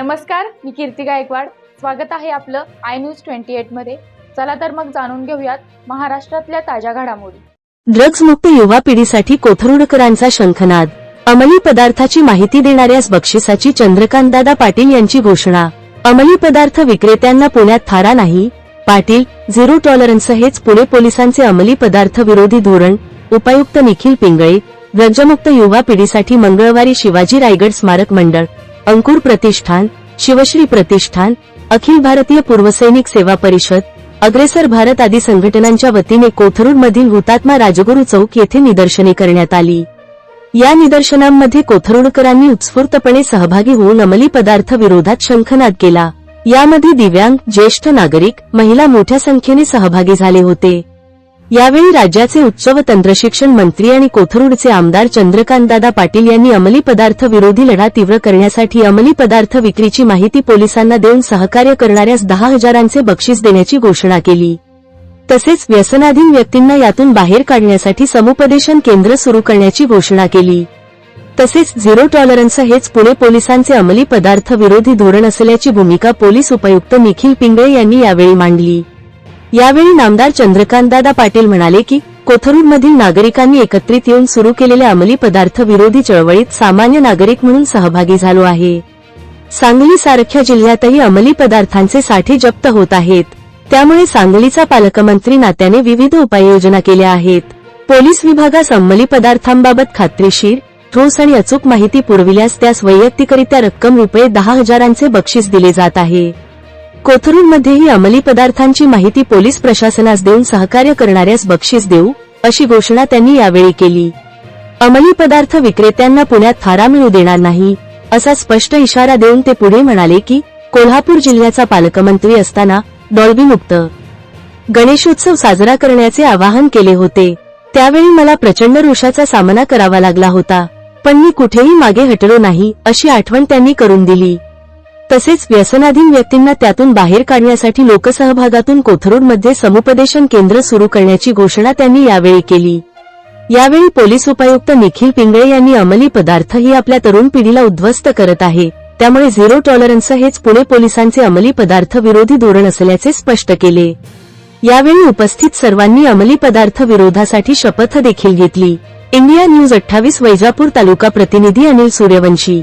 नमस्कार मी कीर्ती गायकवाड. स्वागत आहे आपलं आय न्यूज ट्वेंटी एटमध्ये. चला तर मग जाणून घेऊयात महाराष्ट्रातल्या ताज्या घडामोडी. ड्रग्ज मुक्त युवा पिढीसाठी कोथरुडकरांचा शंखनाद. अंमली पदार्थाची माहिती देणाऱ्यास बक्षिसाची चंद्रकांतदादा पाटील यांची घोषणा. अंमली पदार्थ विक्रेत्यांना पुण्यात थारा नाही. पाटील झिरो टॉलरन्स हेच पुणे पोलिसांचे अंमली पदार्थ विरोधी धोरण उपायुक्त निखिल पिंगळे ड्रग्जमुक्त युवा पिढीसाठी मंगळवारी शिवाजी रायगड स्मारक मंडळ. अंकुर प्रतिष्ठान शिवश्री प्रतिष्ठान अखिल भारतीय पूर्वसैनिक सेवा परिषद अग्रेसर भारत आदी संघटनांच्या वतीने कोथरूडमधील हुतात्मा राजगुरू चौक येथे निदर्शने करण्यात आली. या निदर्शनांमध्ये कोथरूडकरांनी उत्स्फूर्तपणे सहभागी होऊन अंमली पदार्थ विरोधात शंखनाद केला. यामध्ये दिव्यांग ज्येष्ठ नागरिक महिला मोठ्या संख्येने सहभागी झाले होते. यावेळी राज्याचे उच्च व तंत्रशिक्षण मंत्री आणि कोथरूडचे आमदार चंद्रकांतदादा पाटील यांनी अंमली पदार्थ विरोधी लढा तीव्र करण्यासाठी अंमली पदार्थ विक्रीची माहिती पोलिसांना देऊन सहकार्य करणाऱ्यास दहा हजारांचे बक्षीस देण्याची घोषणा केली. तसेच व्यसनाधीन व्यक्तींना यातून बाहेर काढण्यासाठी समुपदेशन केंद्र सुरू करण्याची घोषणा केली. तसेच झिरो टॉलरन्स हेच पुणे पोलिसांचे अंमली पदार्थ विरोधी धोरण असल्याची भूमिका पोलीस उपायुक्त निखिल पिंगळे यांनी यावेळी मांडली. यावेळी नामदार चंद्रकांतदादा पाटील म्हणाले की कोथरूडमधील नागरिकांनी एकत्रित येऊन सुरू केलेल्या अंमली पदार्थ विरोधी चळवळीत सामान्य नागरिक म्हणून सहभागी झालो आहे. सांगली सारख्या जिल्ह्यातही अंमली पदार्थांचे साठे जप्त होत आहेत. त्यामुळे सांगलीचा पालकमंत्री नात्याने विविध उपाययोजना केल्या आहेत. पोलीस विभागास अंमली पदार्थांबाबत खात्रीशीर ठोस आणि अचूक माहिती पुरविल्यास त्यास वैयक्तिकरित्या रक्कम रुपये दहा हजारांचे बक्षीस दिले जात आहे. कोथरूडमध्येही अंमली पदार्थांची माहिती पोलीस प्रशासनास देऊन सहकार्य करणाऱ्यास बक्षीस देऊ अशी घोषणा त्यांनी यावेळी केली. अंमली पदार्थ विक्रेत्यांना पुण्यात थारा मिळू देणार नाही असा स्पष्ट इशारा देऊन ते पुढे म्हणाले की कोल्हापूर जिल्ह्याचा पालकमंत्री असताना डॉल्बी मुक्त. गणेशोत्सव साजरा करण्याचे आवाहन केले होते. त्यावेळी मला प्रचंड रोषाचा सामना करावा लागला होता पण मी कुठेही मागे हटलो नाही अशी आठवण त्यांनी करून दिली. तसेच व्यसनाधीन व्यक्तींना त्यातून बाहेर काढण्यासाठी लोकसहभागातून कोथरूडमध्ये समुपदेशन केंद्र सुरू करण्याची घोषणा त्यांनी यावेळी केली. यावेळी पोलीस उपायुक्त निखिल पिंगळे यांनी अंमली पदार्थ ही आपल्या तरुण पिढीला उद्ध्वस्त करत आहे. त्यामुळे झिरो टॉलरन्स हेच पुणे पोलिसांचे अंमली पदार्थ विरोधी धोरण असल्याचे स्पष्ट केले. यावेळी उपस्थित सर्वांनी अंमली पदार्थ विरोधासाठी शपथ देखील घेतली. इंडिया न्यूज अठ्ठावीस वैजापूर तालुका प्रतिनिधी अनिल सूर्यवंशी.